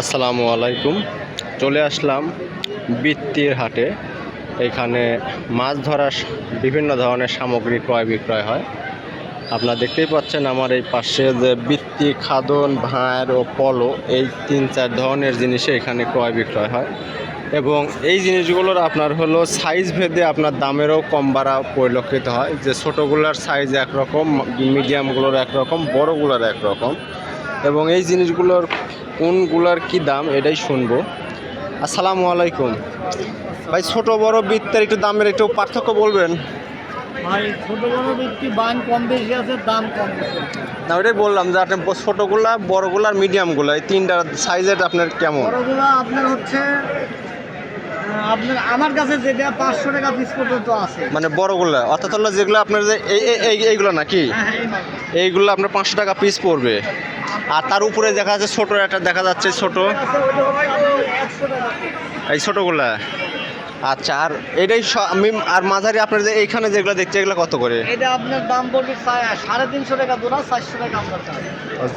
আসসালামু আলাইকুম। চলে আসলাম বৃত্তির হাটে। এখানে মাছ ধরার বিভিন্ন ধরনের সামগ্রী ক্রয় বিক্রয় হয়। আপনারা দেখতেই পাচ্ছেন আমার এই পাশে যে বৃত্তি, খাদন, ভাঁড় ও পলো এই তিন চার ধরনের জিনিসে এখানে ক্রয় বিক্রয় হয়। এবং এই জিনিসগুলোর আপনার হলো সাইজ ভেদে আপনার দামেরও কম বাড়া পরিলক্ষিত হয়। যে ছোটোগুলোর সাইজ একরকম মিডিয়ামগুলোর একরকম, বড়গুলোর একরকম। এবং এই জিনিসগুলোর কোনগুলোর কি দাম এটাই শুনব। আসসালামু আলাইকুম। ভাই ছোট বড় বৃত্তের একটু দামের একটু পার্থক্য বলবেন? ভাই ছোট বড় ব্যক্তি বান কম বেশি আছে দাম কম না ওটাই বললাম যে আপনি ছোটগুলা বড়গুলা আর মিডিয়ামগুলা এই তিনটার সাইজের আপনার কেমন? বড়গুলো আপনার হচ্ছে আপনার আমার কাছে যেটা পাঁচশো টাকা পিস পর্যন্ত আছে। মানে বড়গুলা অর্থাৎ হলো যেগুলো আপনার যে এই এই- এই এইগুলো নাকি হ্যাঁ। এইগুলো আপনার পাঁচশো টাকা পিস পড়বে। আর তার উপরে দেখা যাচ্ছে ছোটো একটা দেখা যাচ্ছে ছোট। আছে ওইটা ভাই আপনার 100 টাকা piece। এই ছোটগুলা। আচ্ছা আর এটাই আমি আর মাঝারি আপনার যে এইখানে যেগুলো দেখছি এগুলো কত করে? এটা আপনার দাম পড়বে সাড়ে তিনশো টাকা জোড়া চারশো টাকা চাই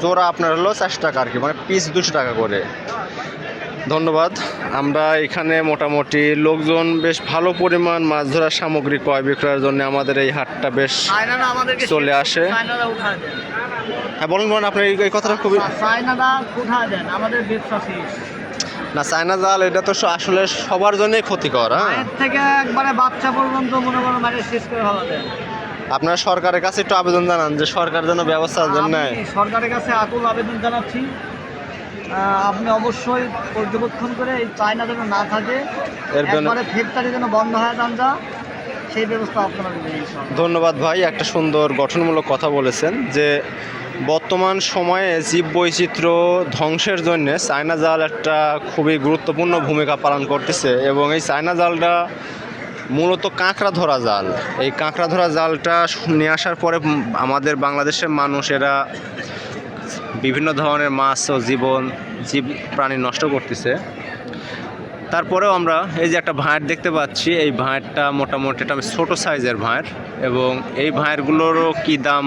জোড়া আপনার হলো চারশো টাকা আর কি মানে পিস দুশো টাকা করে। ধন্যবাদ। আমরা এখানে মোটামুটি লোকজন বেশ ভালো পরিমাণ মাছ ধরার সামগ্রী ক্রয় বিক্রয়ের জন্য আমাদের এই হাটটা বেশ চলে আসে। হ্যাঁ বলুন বলুন আপনার এই- কথাটা খুবই আমাদের না চায়না জাল এটা তো আসলে সবার জন্যই ক্ষতিকর হ্যাঁ? থেকে একবারে বাচ্চা পর্যন্ত মনে করো মানে শেষ করে দেন। আপনারা সরকারের কাছে একটু আবেদন জানান যে সরকার যেন ব্যবস্থা নেয়। সরকারের কাছে আকুল আবেদন জানাচ্ছি। আপনি অবশ্যই পর্যবেক্ষণ করে এই চায়না যেন না থাকে এর জন্য- একবারে ফেরতারি যেন বন্ধ হয় গাঞ্জা সেই ব্যবস্থা আপনারা ধন্যবাদ ভাই একটা সুন্দর গঠনমূলক কথা বলেছেন যে বর্তমান সময়ে জীব বৈচিত্র্য ধ্বংসের জন্য চায়না জাল একটা খুবই গুরুত্বপূর্ণ ভূমিকা পালন করতেছে এবং এই চায়না জালটা মূলত কাঁকড়া ধরা জাল। এই কাঁকড়া ধরা জালটা নিয়ে আসার পরে আমাদের বাংলাদেশের মানুষ এরা বিভিন্ন ধরনের মাছ ও জীবন, জীব প্রাণী নষ্ট করতেছে। তারপরেও আমরা এই যে একটা ভাঁড় দেখতে পাচ্ছি, এই ভাঁড়টা মোটামুটি একটা ছোটো সাইজের ভাঁড় এবং এই ভাঁড়গুলোরও কি দাম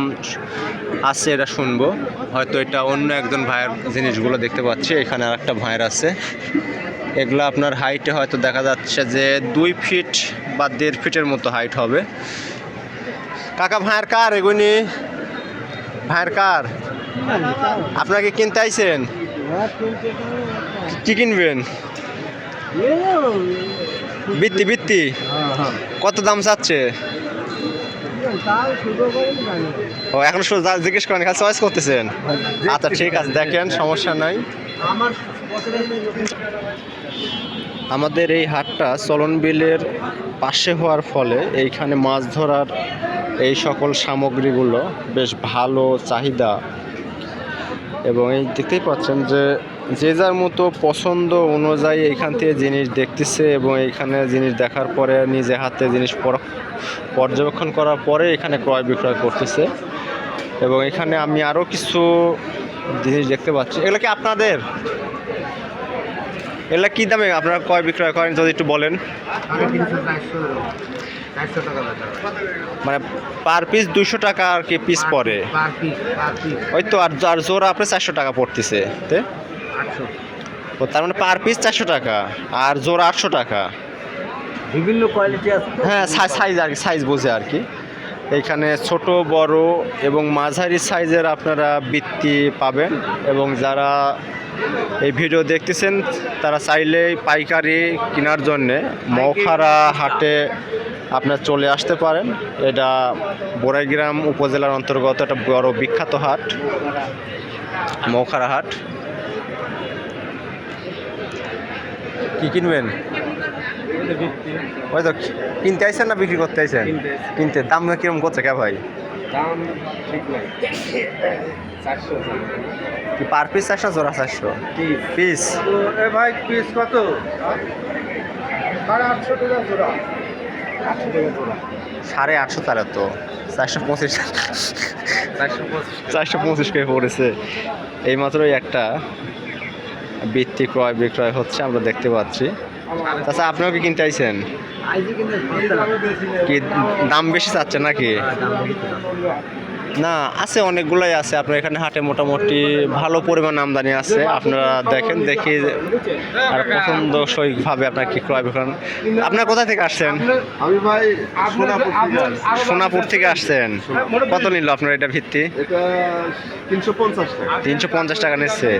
আছে এটা শুনব। হয়তো এটা অন্য একজন ভাইয়ের জিনিসগুলো দেখতে পাচ্ছি, এখানে আর একটা ভাঁড় আছে। এগুলো আপনার হাইটে হয়তো দেখা যাচ্ছে যে দুই ফিট বা দেড় ফিটের মতো হাইট হবে। কাকা, ভাঁড় কার এগুনি? ভাঁড় কার? আপনাকে কিনতে আইছেন কি কিনবেন? বৃত্তি বৃত্তি কত দাম চাচ্ছে? ও, এখন শুধু জিজ্ঞেস করেন, খালি চয়েস করতেছেন? আচ্ছা ঠিক আছে, দেখেন, সমস্যা নাই। আমাদের এই হাটটা চলন বিলের পাশে হওয়ার ফলে এইখানে মাছ ধরার এই সকল সামগ্রীগুলো বেশ ভালো চাহিদা এবং এই দেখতেই পাচ্ছেন যে যে যার মতো পছন্দ অনুযায়ী এখান থেকে জিনিস দেখতেছে এবং এইখানে জিনিস দেখার পরে নিজে হাতে জিনিস পর্যবেক্ষণ করার পরে এখানে ক্রয় বিক্রয় করতেছে। এবং এখানে আমি আরও কিছু জিনিস দেখতে পাচ্ছি। এগুলো কি আপনাদের? এগুলো কী দামে আপনারা ক্রয় বিক্রয় করেন যদি একটু বলেন? মানে পার পিস দুশো টাকা আর কি পিস পড়ে। ওই তো আর আর জোড়া আপনার চারশো টাকা পড়তেছে ও তার মানে পার পিস চারশো টাকা আর জোড়া আটশো টাকা। বিভিন্ন কোয়ালিটি আছে হ্যাঁ সাইজ আর কি সাইজ বোঝে আর কি। এইখানে ছোট বড় এবং মাঝারি সাইজের আপনারা বৃত্তি পাবেন এবং যারা এই ভিডিও দেখতেছেন তারা চাইলেই পাইকারি কেনার জন্যে মৌখারা হাটে আপনার চলে আসতে পারেন। এটা বোরাইগ্রাম উপজেলার অন্তর্গত একটা বড় বিখ্যাত হাট মৌখারা হাট। কি কিনবেন? ওই তো কিনতে আইসেন না বিক্রি করতে আইসেন কিনতে দাম কীরকম করছে কে ভাই? দাম ঠিক নাই। চারশো কি পার পিস চারশো জোড়া চারশো? পিস এ ভাই পিস কত? সাড়ে আটশো টাকা জোড়া। সাড়ে আটশো তারা তো। চারশো পঁচিশ। চারশো পঁচিশ কে পড়েছে। এইমাত্রই একটা বৃত্তি ক্রয় বিক্রয় হচ্ছে, আমরা দেখতে পাচ্ছি। তাছাড়া আপনিও কি কিনতে আইছেন কি দাম বেশি চাচ্ছে নাকি? না আছে অনেকগুলাই আছে। আপনার এখানে হাটে মোটামুটি ভালো পরিমাণ আমদানি আছে। আপনারা দেখেন দেখি আর পছন্দ পছন্দসইভাবে আপনার কি ক্রয় বিক্রয়। আপনার কোথা থেকে আসছেন? আমি ভাই সোনাপুর থেকে আসছেন। কত নিল আপনার এটা ভিত্তি? তিনশো পঞ্চাশ টাকা নিচ্ছে।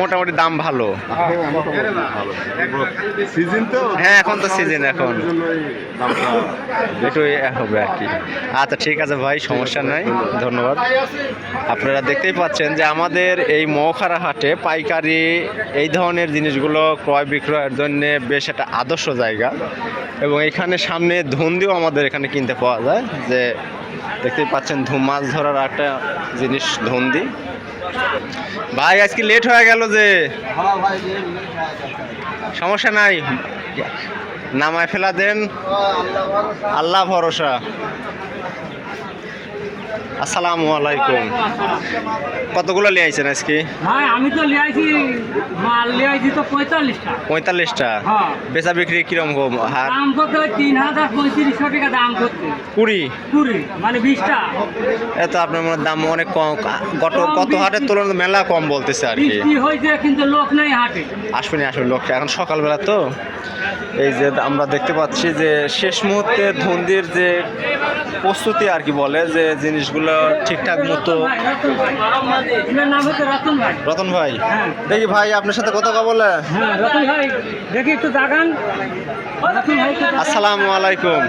মোটামুটি দাম ভালো। হ্যাঁ, এখন তো সিজন এখন। একটু হবে আর কি। আচ্ছা ঠিক আছে ভাই সমস্যা নাই। ধন্যবাদ। আপনারা দেখতেই পাচ্ছেন যে আমাদের এই মৌখারা হাটে পাইকারি এই ধরনের জিনিসগুলো ক্রয় বিক্রয়ের জন্য বেশ একটা আদর্শ জায়গা। এবং এখানে সামনে ধন্দিও আমাদের এখানে কিনতে পাওয়া যায়। যে দেখতেই পাচ্ছেন ধুম মাছ ধরার একটা জিনিস ধন্দি। ভাই, আজকে লেট হয়ে গেল যে। সমস্যা নাই। নামায় ফেলা দেন। আল্লাহ ভরসা। আসসালামু আলাইকুম। কতগুলো নিয়ে আইছেন আজকে? ভাই আমি তো লিয়াইছি মাল লিয়াইছি তো পঁয়তাল্লিশটা। পঁয়তাল্লিশটা? হ্যাঁ। বেচা বিক্রি কিরম কম হার? দাম করতে হয় তিন হাজার পঁয়ত্রিশশো টাকা দাম করতে কুড়ি? কুড়ি মানে এত আপনার মনে দাম অনেক কম। গত কত হাটের তুলনায় মেলা কম বলতেছে আর কি। হয়েছে কিন্তু লোক নেই হাটে। আসবেনি আসবে লোকটা এখন সকালবেলা তো। এই যে আমরা দেখতে পাচ্ছি যে শেষ মুহূর্তে ধন্দির যে প্রস্তুতি আর কি বলে যে জিনিসগুলো ঠিকঠাক মতো? রতন ভাই। হ্যাঁ। দেখি ভাই আপনার সাথে কথা কথা বলে? হ্যাঁ দেখি একটু দাগান। আসসালামু আলাইকুম।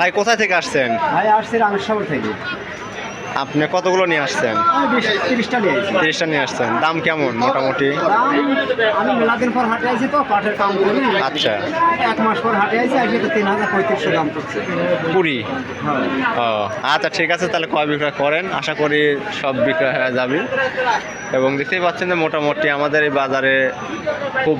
ভাই কোথায় থেকে আসছেন? ভাই আসছি রামেশ্বর থেকে। আপনি কতগুলো নিয়ে আসছেন? তিরিশটা নিয়ে আসছেন। দাম কেমন মোটামুটি? আমি মেলাদিন পর হাটে আইছি তো পাটের কাম করি। আচ্ছা। এক মাস পর হাটে আইছি আজকে তো তিন হাজার পঁয়ত্রিশশো দাম পড়ছে। কুড়ি হ্যাঁ। ও আচ্ছা ঠিক আছে তাহলে কয় বিক্রয় করেন? আশা করি সব বিক্রয় হয়ে যাবে। এবং দেখতেই পাচ্ছেন যে মোটামুটি আমাদের এই বাজারে খুব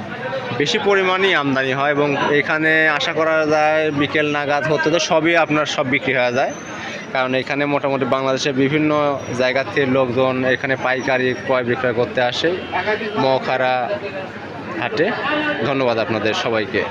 বেশি পরিমাণই আমদানি হয় এবং এখানে আশা করা যায় বিকেল নাগাদ হতে তো সবই আপনার সব বিক্রি হয়ে যায়। কারণ এখানে মোটামুটি বাংলাদেশের বিভিন্ন জায়গা থেকে লোকজন এখানে পাইকারি ক্রয় বিক্রয় করতে আসে মখারা হাটে। ধন্যবাদ আপনাদের সবাইকে।